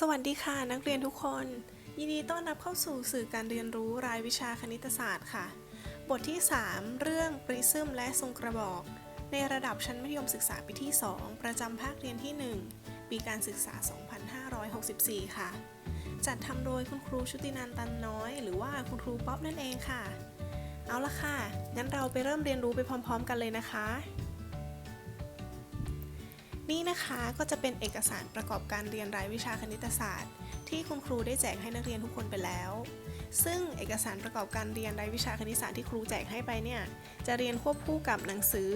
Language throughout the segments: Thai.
สวัสดีค่ะ นักเรียนทุกคน ยินดีต้อนรับเข้าสู่สื่อการเรียนรู้รายวิชาคณิตศาสตร์ค่ะ บทที่ 3 เรื่องปริซึมและทรงกระบอก ในระดับชั้นมัธยมศึกษาปีที่ 2 ประจำภาคเรียนที่ 1 ปีการศึกษา 2564 ค่ะ จัดทำโดยคุณครูชุตินันท์ตันน้อย หรือว่าคุณครูป๊อปนั่นเองค่ะ เอาละค่ะ งั้นเราไปเริ่มเรียนรู้ไปพร้อม ๆ กันเลยนะคะ นี่นะคะก็จะเป็นเอกสารประกอบการเรียนรายวิชาคณิตศาสตร์ ที่คุณครูได้แจกให้นักเรียนทุกคนไปแล้ว ซึ่งเอกสารประกอบการเรียนรายวิชาคณิตศาสตร์ที่ครูแจกให้ไปเนี่ยจะเรียนควบคู่กับหนังสือ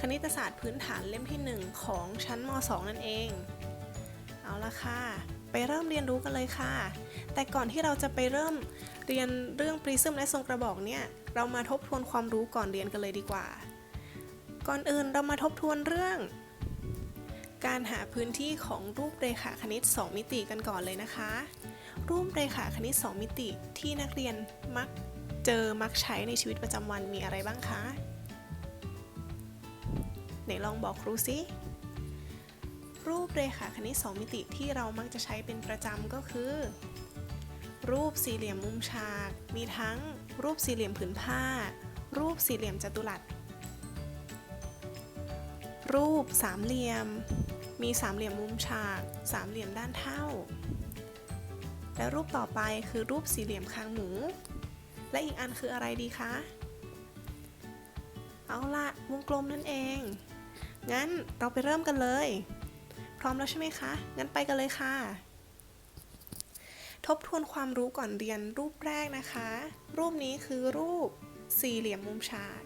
คณิตศาสตร์พื้นฐานเล่มที่ 1 ของชั้นม .2 นั่นเอง เอาละค่ะ ไปเริ่มเรียนรู้กันเลยค่ะ แต่ก่อนที่เราจะไปเริ่มเรียนเรื่องปริซึมและทรงกระบอกเนี่ยเรามาทบทวนความรู้ก่อนเรียนกันเลยดีกว่า ก่อนอื่นเรามาทบทวนเรื่อง การหาพื้นที่ของรูปเรขาคณิต 2 มิติกันก่อนเลยนะคะ รูปเรขาคณิต 2 มิติที่นักเรียนมักเจอมักใช้ในชีวิตประจำวันมีอะไรบ้างคะไหนลองบอกครูสิรูปเรขาคณิต 2 มิติที่เรามักจะใช้เป็นประจำก็คือ รูปสี่เหลี่ยมมุมฉาก มีทั้งรูปสี่เหลี่ยมผืนผ้า รูปสี่เหลี่ยมจัตุรัสรูปสามเหลี่ยม มีสามเหลี่ยมมุมฉากสามเหลี่ยมด้านเท่า และรูปต่อไปคือรูปสี่เหลี่ยมคางหมู และอีกอันคืออะไรดีคะเอาละวงกลมนั่นเอง งั้นเราไปเริ่มกันเลย พร้อมแล้วใช่ไหมคะ งั้นไปกันเลยค่ะ ทบทวนความรู้ก่อนเรียนรูปแรกนะคะ รูปนี้คือรูปสี่เหลี่ยมมุมฉาก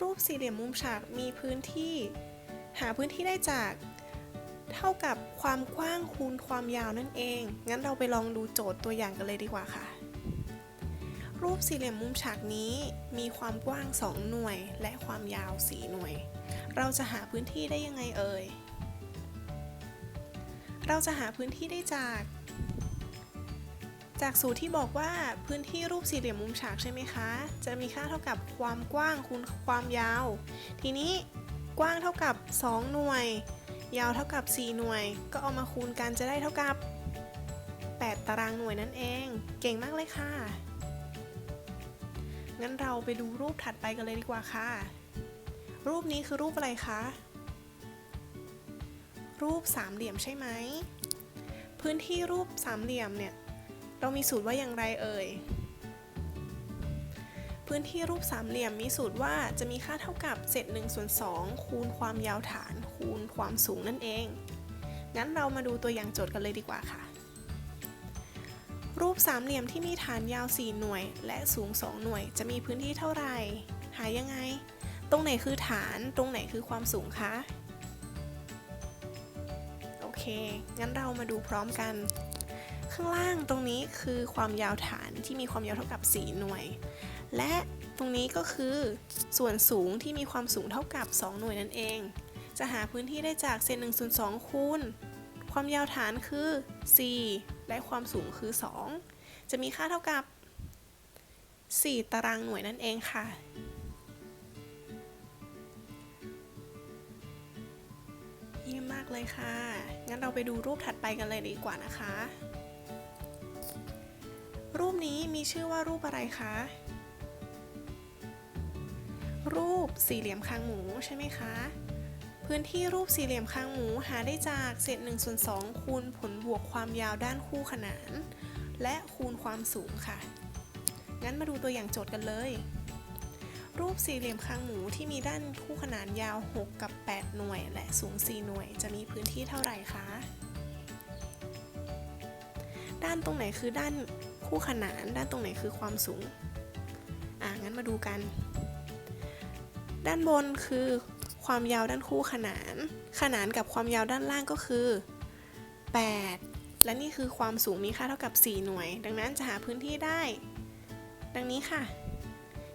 รูปสี่เหลี่ยมมุมฉากมีพื้นที่ หาพื้นที่ได้จาก เท่ากับความกว้างคูณความยาวนั่นเอง งั้นเราไปลองดูโจทย์ตัวอย่างกันเลยดีกว่าค่ะ รูปสี่เหลี่ยมมุมฉากนี้มีความกว้าง 2 หน่วย และความยาว 4 หน่วย เราจะหาพื้นที่ได้ยังไงเอ่ย เราจะหาพื้นที่ได้จาก จากสูตรที่บอกว่าพื้นที่รูปสี่เหลี่ยมมุมฉากใช่ไหมคะ จะมีค่าเท่ากับความกว้างคูณความยาว ทีนี้กว้างเท่ากับ 2 หน่วย ยาวเท่ากับ 4 หน่วย ก็เอามาคูณกันจะได้เท่ากับ 8 ตารางหน่วยนั่นเอง เก่งมากเลยค่ะ งั้นเราไปดูรูปถัดไปกันเลยดีกว่าค่ะ รูปนี้คือรูปอะไรคะ รูปสามเหลี่ยมใช่ไหม พื้นที่รูปสามเหลี่ยมเนี่ย เรามีสูตรว่าอย่างไรเอ่ย พื้นที่รูปสามเหลี่ยมมีสูตรว่าจะมีค่าเท่ากับเศษ1ส่วน2คูณความยาวฐาน คูณความสูงนั่นเอง งั้นเรามาดูตัวอย่างโจทย์กันเลยดีกว่าค่ะ รูปสามเหลี่ยมที่มีฐานยาว 4 หน่วย และสูง 2 หน่วย จะมีพื้นที่เท่าไหร่ หายังไง ตรงไหนคือฐาน ตรงไหนคือความสูงคะ โอเค งั้นเรามาดูพร้อมกัน ข้างล่างตรงนี้คือความยาวฐานที่มีความยาวเท่ากับ 4 หน่วย และตรงนี้ก็คือส่วนสูงที่มีความสูงเท่ากับ 2 หน่วยนั่นเอง จะหาพื้นที่ได้จากเศษ1ส่วน2คูณ ความยาวฐานคือ 4 และความสูงคือ 2 จะมีค่าเท่ากับ 4 ตารางหน่วยนั่นเองค่ะ เยี่ยมมากเลยค่ะ งั้นเราไปดูรูปถัดไปกันเลยดีกว่านะคะ รูปนี้มีชื่อว่ารูปอะไรคะรูปสี่เหลี่ยมคางหมูใช่ไหมคะ พื้นที่รูปสี่เหลี่ยมคางหมูหาได้จากเศษ1ส่วน2คูณผลบวกความยาวด้านคู่ขนาน และคูณความสูงค่ะ งั้นมาดูตัวอย่างโจทย์กันเลย รูปสี่เหลี่ยมคางหมูที่มีด้านคู่ขนานยาว 6 กับ 8 หน่วย และสูง 4 หน่วย จะมีพื้นที่เท่าไหร่คะ ด้านตรงไหนคือด้านคู่ขนาน ด้านตรงไหนคือความสูง อะงั้นมาดูกัน ด้านบนคือ ความยาวด้านคู่ขนาน ขนานกับความยาวด้านล่างก็คือ 8 และนี่คือความสูงมีค่าเท่ากับ 4 หน่วย ดังนั้นจะหาพื้นที่ได้ ดังนี้ค่ะ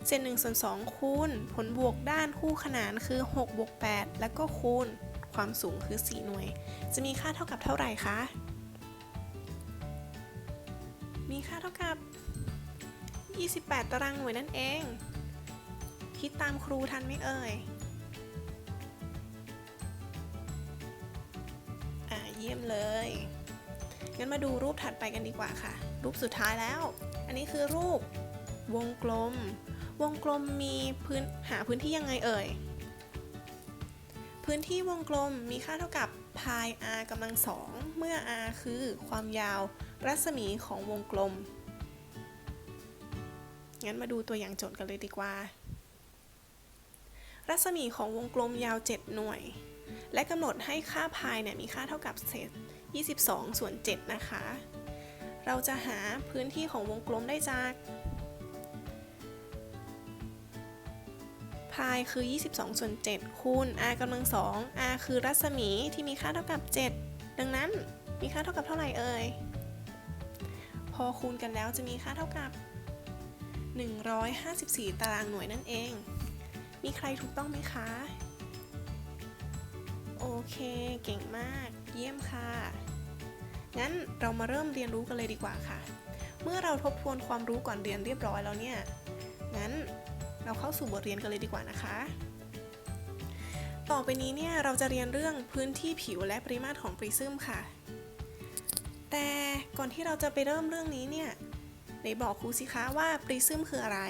เศษ1ส่วน2คูณ ผลบวกด้านคู่ขนานคือ6บวก8แล้วก็คูณ ความสูงคือ 4 หน่วย จะมีค่าเท่ากับเท่าไหร่คะ มีค่าเท่ากับ 28 ตารางหน่วยนั่นเอง คิดตามครูทันไหมเอ่ย เยี่ยมเลย งั้นมาดูรูปถัดไปกันดีกว่าค่ะ รูปสุดท้ายแล้ว อันนี้คือรูปวงกลม วงกลมมีพื้นหาพื้นที่ยังไงเอ่ย พื้นที่วงกลมมีค่าเท่ากับ pi r กำลังสองเมื่อ r คือความยาวรัศมีของวงกลม งั้นมาดูตัวอย่างโจทย์กันเลยดีกว่า รัศมีของวงกลมยาว 7 หน่วย และกำหนดให้ค่า pi เนี่ยมีค่าเท่ากับเศษ 22 ส่วน 7 นะคะ เราจะหาพื้นที่ของวงกลมได้จากพายคือ 22 ส่วน 7 คูณ r กำลัง 2 r คือรัศมีที่มีค่าเท่ากับ 7 ดังนั้นมีค่าเท่ากับเท่าไหร่เอ่ย พอคูณกันแล้วจะมีค่าเท่ากับ 154 ตารางหน่วยนั่นเอง มีใครถูกต้องไหมคะ โอเค เก่งมาก เยี่ยมค่ะ งั้นเรามาเริ่มเรียนรู้กันเลยดีกว่าค่ะ เมื่อเราทบทวนความรู้ก่อนเรียนเรียบร้อยแล้วเนี่ย งั้นเราเข้าสู่บทเรียนกันเลยดีกว่านะคะ ต่อไปนี้เนี่ยเราจะเรียนเรื่องพื้นที่ผิวและปริมาตรของปริซึมค่ะ แต่ก่อนที่เราจะไปเริ่มเรื่องนี้เนี่ยไหนบอกครูสิคะว่าปริซึมคืออะไร